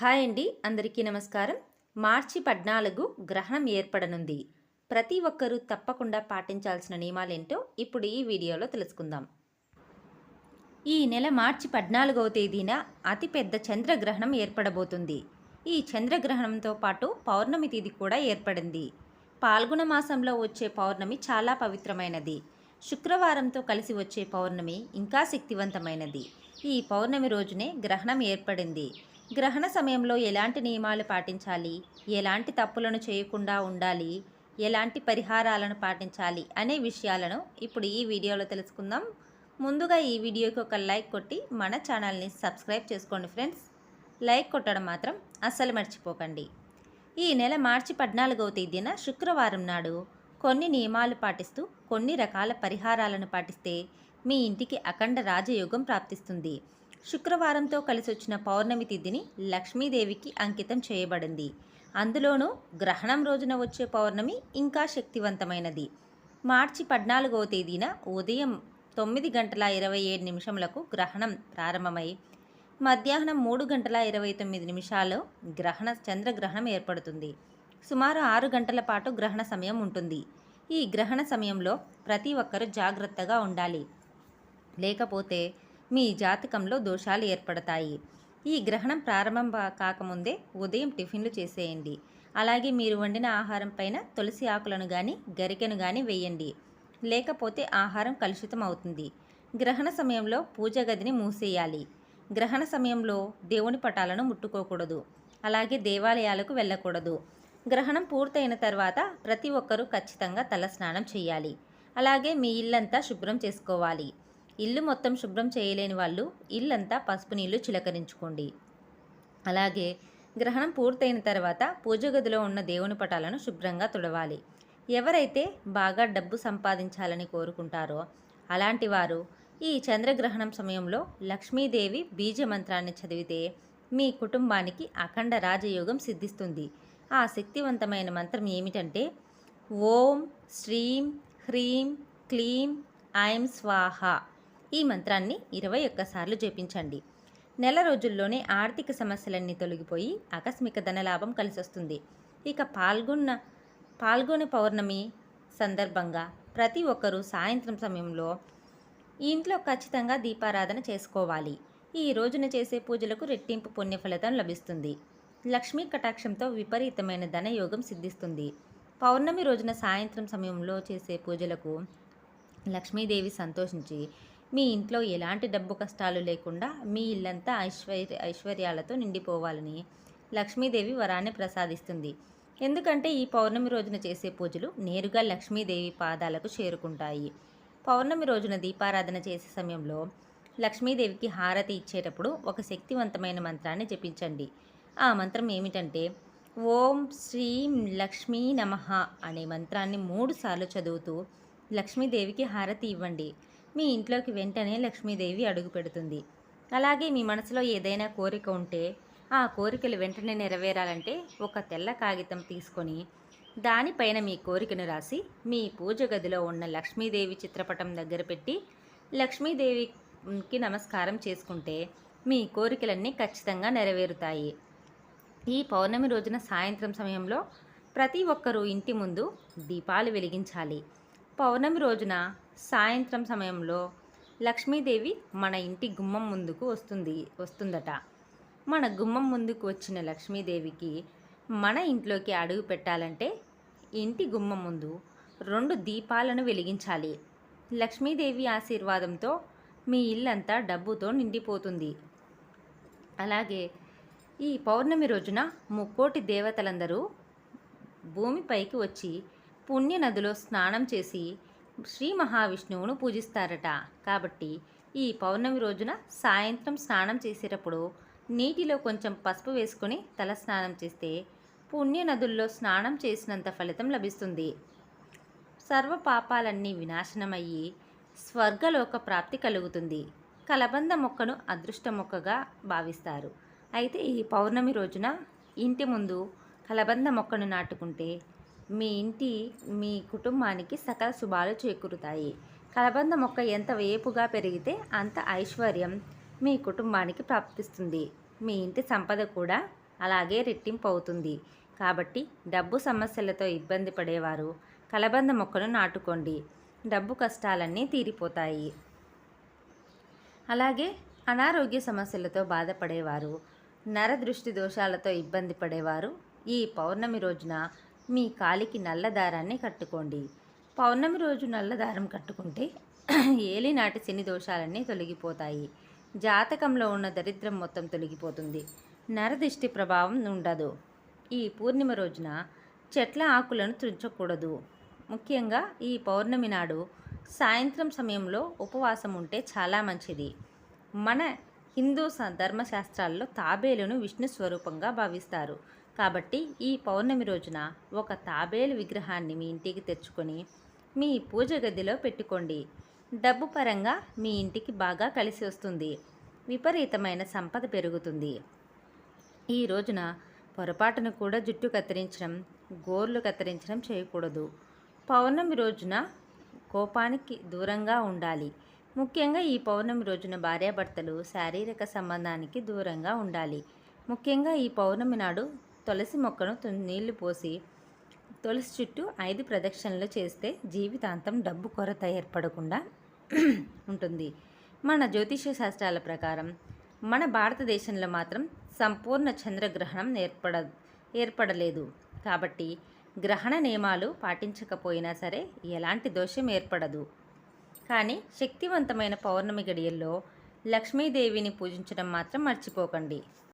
Hi అండి అందరికీ నమస్కారం. మార్చి పద్నాలుగు గ్రహణం ఏర్పడనుంది. ప్రతి ఒక్కరూ తప్పకుండా పాటించాల్సిన నియమాలేంటో ఇప్పుడు ఈ వీడియోలో తెలుసుకుందాం. ఈ నెల మార్చి పద్నాలుగవ తేదీన అతిపెద్ద చంద్రగ్రహణం ఏర్పడబోతుంది. ఈ చంద్రగ్రహణంతో పాటు పౌర్ణమి తేదీ కూడా ఏర్పడింది. పాల్గొన మాసంలో వచ్చే పౌర్ణమి చాలా పవిత్రమైనది. శుక్రవారంతో కలిసి వచ్చే పౌర్ణమి ఇంకా శక్తివంతమైనది. ఈ పౌర్ణమి రోజునే గ్రహణం ఏర్పడింది. గ్రహణ సమయంలో ఎలాంటి నియమాలు పాటించాలి? ఎలాంటి తప్పులను చేయకుండా ఉండాలి? ఎలాంటి పరిహారాలను పాటించాలి? అనే విషయాలను ఇప్పుడు ఈ వీడియోలో తెలుసుకుందాం. ముందుగా ఈ వీడియోకి ఒక లైక్ కొట్టి మన ఛానల్ని సబ్స్క్రైబ్ చేసుకోండి ఫ్రెండ్స్. లైక్ కొట్టడం మాత్రం అస్సలు మర్చిపోకండి. ఈ నెల మార్చి పద్నాలుగవ తేదీన శుక్రవారం నాడు కొన్ని నియమాలు పాటిస్తూ కొన్ని రకాల పరిహారాలను పాటిస్తే మీ ఇంటికి అఖండ రాజయోగం ప్రాప్తిస్తుంది. శుక్రవారంతో కలిసి వచ్చిన పౌర్ణమి తిథిని లక్ష్మీదేవికి అంకితం చేయబడింది. అందులోనూ గ్రహణం రోజున వచ్చే పౌర్ణమి ఇంకా శక్తివంతమైనది. మార్చి పద్నాలుగవ తేదీన ఉదయం తొమ్మిది గంటల ఇరవై ఏడు నిమిషములకు గ్రహణం ప్రారంభమై మధ్యాహ్నం మూడు గంటల ఇరవై తొమ్మిది నిమిషాలు గ్రహణ చంద్రగ్రహణం ఏర్పడుతుంది. సుమారు ఆరు గంటల పాటు గ్రహణ సమయం ఉంటుంది. ఈ గ్రహణ సమయంలో ప్రతి ఒక్కరూ జాగ్రత్తగా ఉండాలి. లేకపోతే మీ జాతకంలో దోషాలు ఏర్పడతాయి. ఈ గ్రహణం ప్రారంభం కాకముందే ఉదయం టిఫిన్లు చేసేయండి. అలాగే మీరు వండిన ఆహారం పైన తులసి ఆకులను కానీ గరికెను కానీ వేయండి. లేకపోతే ఆహారం కలుషితం అవుతుంది. గ్రహణ సమయంలో పూజ గదిని మూసేయాలి. గ్రహణ సమయంలో దేవుని పటాలను ముట్టుకోకూడదు. అలాగే దేవాలయాలకు వెళ్ళకూడదు. గ్రహణం పూర్తయిన తర్వాత ప్రతి ఒక్కరూ ఖచ్చితంగా తల స్నానం చేయాలి. అలాగే మీ ఇల్లంతా శుభ్రం చేసుకోవాలి. ఇల్లు మొత్తం శుభ్రం చేయలేని వాళ్ళు ఇల్లంతా పసుపు నీళ్ళు చిలకరించుకోండి. అలాగే గ్రహణం పూర్తయిన తర్వాత పూజ గదిలో ఉన్న దేవుని పటాలను శుభ్రంగా తుడవాలి. ఎవరైతే బాగా డబ్బు సంపాదించాలని కోరుకుంటారో అలాంటి వారు ఈ చంద్రగ్రహణం సమయంలో లక్ష్మీదేవి బీజ మంత్రాన్ని చదివితే మీ కుటుంబానికి అఖండ రాజయోగం సిద్ధిస్తుంది. ఆ శక్తివంతమైన మంత్రం ఏమిటంటే ఓం శ్రీం హ్రీం క్లీం ఐం స్వాహ. ఈ మంత్రాన్ని ఇరవై ఒక్కసార్లు జపించండి. నెల రోజుల్లోనే ఆర్థిక సమస్యలన్నీ తొలగిపోయి ఆకస్మిక ధనలాభం కలిసొస్తుంది. ఇక పాల్గొన్న పాల్గొని పౌర్ణమి సందర్భంగా ప్రతి ఒక్కరూ సాయంత్రం సమయంలో ఇంట్లో ఖచ్చితంగా దీపారాధన చేసుకోవాలి. ఈ రోజున చేసే పూజలకు రెట్టింపు పుణ్యఫలితం లభిస్తుంది. లక్ష్మీ కటాక్షంతో విపరీతమైన ధనయోగం సిద్ధిస్తుంది. పౌర్ణమి రోజున సాయంత్రం సమయంలో చేసే పూజలకు లక్ష్మీదేవి సంతోషించి మీ ఇంట్లో ఎలాంటి డబ్బు కష్టాలు లేకుండా మీ ఇల్లంతా ఐశ్వర్య ఐశ్వర్యాలతో నిండిపోవాలని లక్ష్మీదేవి వరాన్ని ప్రసాదిస్తుంది. ఎందుకంటే ఈ పౌర్ణమి రోజున చేసే పూజలు నేరుగా లక్ష్మీదేవి పాదాలకు చేరుకుంటాయి. పౌర్ణమి రోజున దీపారాధన చేసే సమయంలో లక్ష్మీదేవికి హారతి ఇచ్చేటప్పుడు ఒక శక్తివంతమైన మంత్రాన్ని జపించండి. ఆ మంత్రం ఏమిటంటే ఓం శ్రీం లక్ష్మీ నమః అనే మంత్రాన్ని మూడుసార్లు చదువుతూ లక్ష్మీదేవికి హారతి ఇవ్వండి. మీ ఇంట్లోకి వెంటనే లక్ష్మీదేవి అడుగు పెడుతుంది. అలాగే మీ మనసులో ఏదైనా కోరిక ఉంటే ఆ కోరికలు వెంటనే నెరవేరాలంటే ఒక తెల్ల కాగితం తీసుకొని దానిపైన మీ కోరికను రాసి మీ పూజ గదిలో ఉన్న లక్ష్మీదేవి చిత్రపటం దగ్గర పెట్టి లక్ష్మీదేవికి నమస్కారం చేసుకుంటే మీ కోరికలన్నీ ఖచ్చితంగా నెరవేరుతాయి. ఈ పౌర్ణమి రోజున సాయంత్రం సమయంలో ప్రతి ఒక్కరూ ఇంటి ముందు దీపాలు వెలిగించాలి. పౌర్ణమి రోజున సాయంత్రం సమయంలో లక్ష్మీదేవి మన ఇంటి గుమ్మం ముందుకు వస్తుంది వస్తుందట. మన గుమ్మం ముందుకు వచ్చిన లక్ష్మీదేవికి మన ఇంట్లోకి అడుగు పెట్టాలంటే ఇంటి గుమ్మం ముందు రెండు దీపాలను వెలిగించాలి. లక్ష్మీదేవి ఆశీర్వాదంతో మీ ఇల్లంతా డబ్బుతో నిండిపోతుంది. అలాగే ఈ పౌర్ణమి రోజున ముక్కోటి దేవతలందరూ భూమిపైకి వచ్చి పుణ్య నదిలో స్నానం చేసి శ్రీ మహావిష్ణువును పూజిస్తారట. కాబట్టి ఈ పౌర్ణమి రోజున సాయంత్రం స్నానం చేసేటప్పుడు నీటిలో కొంచెం పసుపు వేసుకొని తల స్నానం చేస్తే పుణ్య నదుల్లో స్నానం చేసినంత ఫలితం లభిస్తుంది. సర్వ పాపాలన్నీ వినాశనమయ్యి స్వర్గలోక ప్రాప్తి కలుగుతుంది. కలబంద మొక్కను అదృష్ట మొక్కగా భావిస్తారు. అయితే ఈ పౌర్ణమి రోజున ఇంటి ముందు కలబంద మొక్కను నాటుకుంటే మీ ఇంటి మీ కుటుంబానికి సకల శుభాలు చేకూరుతాయి. కలబంద మొక్క ఎంత వేపుగా పెరిగితే అంత ఐశ్వర్యం మీ కుటుంబానికి ప్రాప్తిస్తుంది. మీ ఇంటి సంపద కూడా అలాగే రెట్టింపు అవుతుంది కాబట్టి డబ్బు సమస్యలతో ఇబ్బంది పడేవారు కలబంద మొక్కను నాటుకోండి. డబ్బు కష్టాలన్నీ తీరిపోతాయి. అలాగే అనారోగ్య సమస్యలతో బాధపడేవారు నరదృష్టి దోషాలతో ఇబ్బంది పడేవారు ఈ పౌర్ణమి రోజున మీ కాలికి నల్ల దారాన్ని కట్టుకోండి. పౌర్ణమి రోజు నల్ల దారం కట్టుకుంటే ఏలినాటి శని దోషాలన్నీ తొలగిపోతాయి. జాతకంలో ఉన్న దరిద్రం మొత్తం తొలగిపోతుంది. నరదిష్టి ప్రభావం ఉండదు. ఈ పూర్ణిమ రోజున చెట్ల ఆకులను తుంచకూడదు. ముఖ్యంగా ఈ పౌర్ణమి నాడు సాయంత్రం సమయంలో ఉపవాసం ఉంటే చాలా మంచిది. మన హిందూ ధర్మశాస్త్రాల్లో తాబేలును విష్ణు స్వరూపంగా భావిస్తారు. కాబట్టి ఈ పౌర్ణమి రోజున ఒక తాబేలు విగ్రహాన్ని మీ ఇంటికి తెచ్చుకొని మీ పూజ గదిలో పెట్టుకోండి. డబ్బు పరంగా మీ ఇంటికి బాగా కలిసి వస్తుంది. విపరీతమైన సంపద పెరుగుతుంది. ఈ రోజున పొరపాటును కూడా జుట్టు కత్తిరించడం గోర్లు కత్తిరించడం చేయకూడదు. పౌర్ణమి రోజున కోపానికి దూరంగా ఉండాలి. ముఖ్యంగా ఈ పౌర్ణమి రోజున భార్యాభర్తలు శారీరక సంబంధానికి దూరంగా ఉండాలి. ముఖ్యంగా ఈ పౌర్ణమి నాడు తులసి మొక్కను నీళ్ళు పోసి తులసి చుట్టూ ఐదు ప్రదక్షిణలు చేస్తే జీవితాంతం డబ్బు కొరత ఏర్పడకుండా ఉంటుంది. మన జ్యోతిష శాస్త్రాల ప్రకారం మన భారతదేశంలో మాత్రం సంపూర్ణ చంద్రగ్రహణం ఏర్పడ ఏర్పడలేదు. కాబట్టి గ్రహణ నియమాలు పాటించకపోయినా సరే ఎలాంటి దోషం ఏర్పడదు. కానీ శక్తివంతమైన పౌర్ణమి గడియల్లో లక్ష్మీదేవిని పూజించడం మాత్రం మర్చిపోకండి.